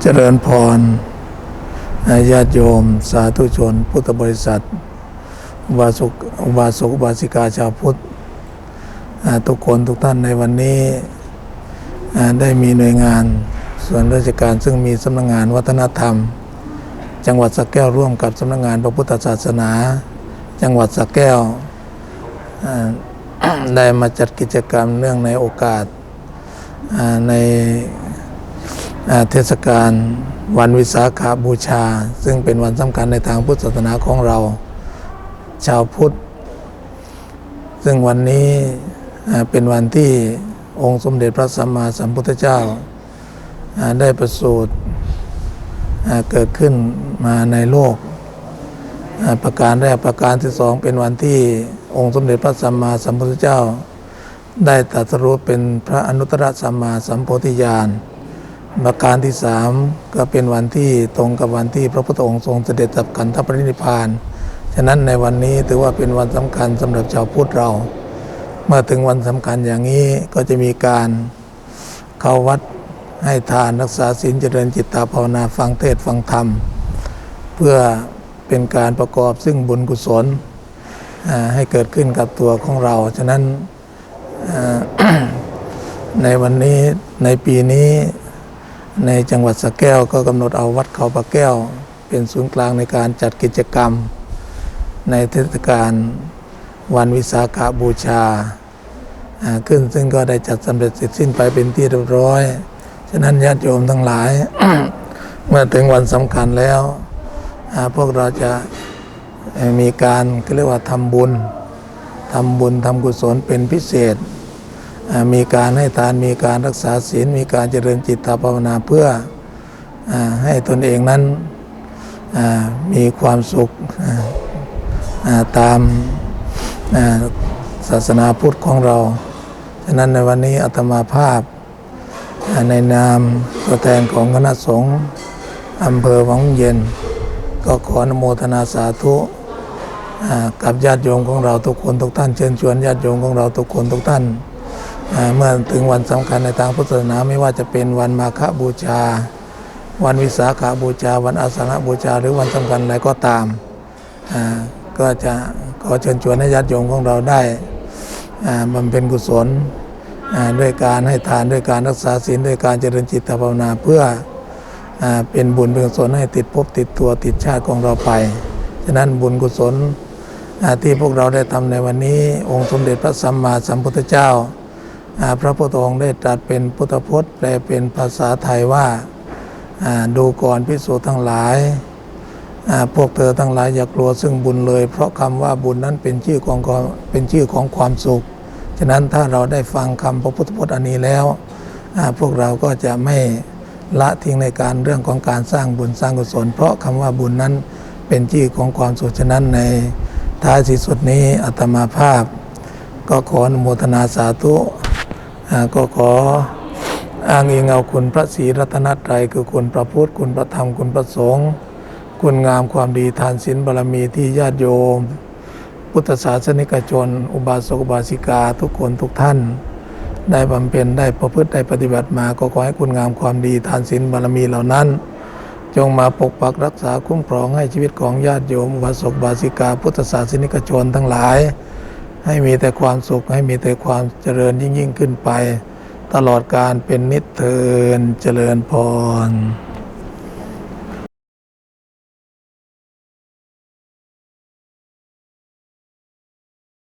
เจริญพรญาติโยม สาธุชน พุทธบริษัทอุบาสกอุบาสกอุบาสิกาชาวพุทธทุกคนทุกท่านในวันนี้ได้มีหน่วยงานส่วนราชการซึ่งมีสำนักงานวัฒนธรรม จังหวัดสระแก้วร่วมกับสำนักงานพระพุทธศาสนา จังหวัดสระแก้วได้มาจัดกิจกรรมเนื่องในโอกาสใน เทศกาลวันวิสาขาบูชา ซึ่งเป็นวันสำคัญในทางพุทธศาสนาของเรา ชาวพุทธ ซึ่งวันนี้เป็นวันที่องค์สมเด็จพระสัมมาสัมพุทธเจ้า ได้ประสูติเกิดขึ้นมาในโลก ประการแรกประการที่สองเป็นวันที่องค์สมเด็จพระสัมมาสัมพุทธเจ้า ได้ตรัสรู้เป็นพระอนุตตรสัมมาสัมโพธิญาณ ประการที่สามก็เป็นวันที่ตรงกับวันที่พระพุทธองค์ทรงเสด็จดับขันธปรินิพพาน ฉะนั้นในวันนี้ถือว่าเป็นวันสำคัญสำหรับชาวพุทธเรา เมื่อถึงวันสำคัญอย่างนี้ก็จะมีการเข้าวัดให้ทานรักษาศีลเจริญจิตตาภาวนาฟังเทศฟังธรรม เพื่อเป็นการประกอบซึ่งบุญกุศลให้เกิดขึ้นกับตัวของเรา ฉะนั้นในวันนี้ในปีนี้ ในจังหวัดสระแก้วก็กำหนดเอาวัดเขาปะแก้ว เป็นศูนย์กลางในการจัดกิจกรรม ในเทศกาลวันวิสาขาบูชาขึ้นซึ่งก็ได้จัดสำเร็จเสร็จสิ้นไปเป็นที่เรียบร้อย ฉะนั้นญาติโยมทั้งหลาย เมื่อถึงวันสำคัญแล้วพวกเราจะมีการเรียกว่าทำบุญทำบุญทำกุศลเป็นพิเศษ มีการให้ทานมีการรักษาศีลมีการเจริญจิตตภาวนาเพื่ออให้ตนเองนั้นมีความสุขตามศาสนาพุทธของเรา ฉะนั้นในวันนี้อาตมาภาพ ในนามตัวแทนของคณะสงฆ์อำเภอวังเย็น ก็ขออนโมทนาสาธุกับญาติโยมของเราทุกคนทุกท่านเชิญชวนญาติโยมของเราทุกคนทุกท่านอ่า เมื่อถึงวันสำคัญในทางพุทธศาสนาไม่ว่าจะเป็นวันมาฆบูชา วันวิสาขาบูชา วันอาสาฬบูชา หรือวันสำคัญอะไรก็ตาม ก็จะขอเชิญชวนให้ญาติโยมของเราได้อ่าบำเพ็ญกุศลด้วยการให้ทานด้วยการรักษาศีลด้วยการเจริญจิตภาวนาเพื่ออเป็นบุญเป็นกุศลให้ติดภพติดตัวติดชาติของเราไป ฉะนั้นบุญกุศลที่พวกเราได้ทำในวันนี้ องค์สมเด็จพระสัมมาสัมพุทธเจ้า พระพุทธองค์ได้ตรัสเป็นพุทธพจน์แปลเป็นภาษาไทยว่าดูก่อนพิสูจน์ทั้งหลาย พวกเธอทั้งหลายอย่ากลัวซึ่งบุญเลย เพราะคำว่าบุญนั้นเป็นชื่อของความเป็นชื่อของความสุข ฉะนั้นถ้าเราได้ฟังคำพระพุทธพจน์อันนี้แล้ว พวกเราก็จะไม่ละทิ้งในการเรื่องของการสร้างบุญสร้างกุศล เพราะคำว่าบุญนั้นเป็นที่อของความสุข ฉะนั้นในท้ายที่สุดนี้อาตมาภาพ ก็ขออนุโมทนาสาธุ ก็ขออ้างอิงเอาคุณพระศรีรัตนตรัยคือคุณพระพุทธคุณพระธรรมคุณพระสงฆ์คุณงามความดีทานศีลบารมีที่ญาติโยม พุทธศาสนิกชน อุบาสกอุบาสิกาทุกคนทุกท่าน ได้บำเพ็ญได้ประพฤติได้ปฏิบัติมาก็ขอให้คุณงามความดีทานศีลบารมีเหล่านั้น จงมาปกปักรักษาคุ้มครองให้ชีวิตของญาติโยมอุบาสกบาสิกา พุทธศาสนิกชนทั้งหลาย ให้มีแต่ความสุข ให้มีแต่ความเจริญยิ่งยิ่งขึ้นไป ตลอดการเป็นนิเทินเจริญพร